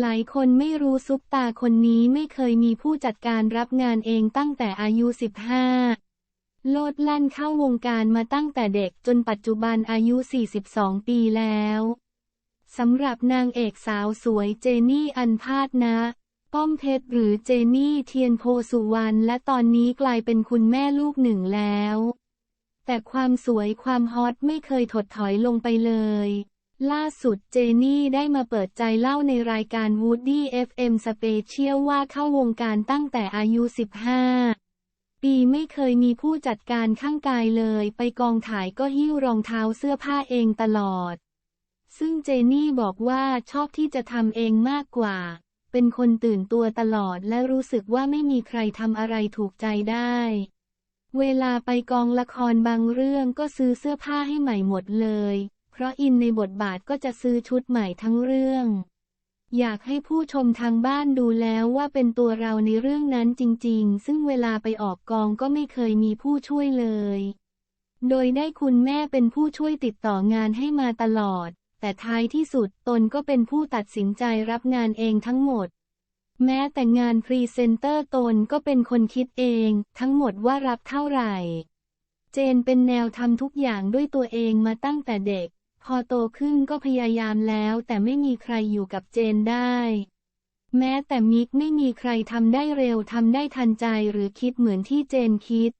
หลายคนไม่รู้ซุปตาคนนี้ไม่เคยมีผู้จัดการรับงานเองตั้งแต่อายุ 15 โลดแล่นเข้าวงการมาตั้งแต่เด็กจนปัจจุบันอายุ 42 ปีแล้วสำหรับนางเอกสาวสวยเจนี่อันพาดนะ ป้อมเพชรหรือเจนี่เทียนโพสุวรรณและตอนนี้กลายเป็นคุณแม่ลูกหนึ่งแล้ว แต่ความสวยความฮอตไม่เคยถดถอยลงไปเลย ล่าสุดเจนี่ได้มาเปิดใจเล่าในรายการ Woody FM Special ว่าเข้าวงการตั้งแต่อายุ 15 ปีไม่เคยมีผู้จัดการข้างกายเลย ไปกองถ่ายก็หิ้วรองเท้าเสื้อผ้าเองตลอด ซึ่งเจนี่บอกว่าชอบที่จะทำเองมากกว่า เป็นคนตื่นตัวตลอดและรู้สึกว่าไม่มีใครทำอะไรถูกใจได้ เวลาไปกองละครบางเรื่องก็ซื้อเสื้อผ้าให้ใหม่หมดเลย เพราะอินในบทบาทก็จะซื้อชุดใหม่ทั้งเรื่อง อยากให้ผู้ชมทางบ้านดูแล้วว่าเป็นตัวเราในเรื่องนั้นจริงๆ ซึ่งเวลาไปออกกองก็ไม่เคยมีผู้ช่วยเลย โดยได้คุณแม่เป็นผู้ช่วยติดต่องานให้มาตลอด แต่ท้ายที่สุดตนก็เป็นผู้ตัดสินใจรับงานเองทั้งหมดแม้แต่งานพรีเซนเตอร์ตนก็เป็นคนคิดเอง ทั้งหมดว่ารับเท่าไหร่ เจนเป็นแนวทำทุกอย่างด้วยตัวเองมาตั้งแต่เด็ก พอโตขึ้นก็พยายามแล้วแต่ไม่มีใครอยู่กับเจนได้ แม้แต่มิกไม่มีใครทำได้เร็วทำได้ทันใจหรือคิดเหมือนที่เจนคิด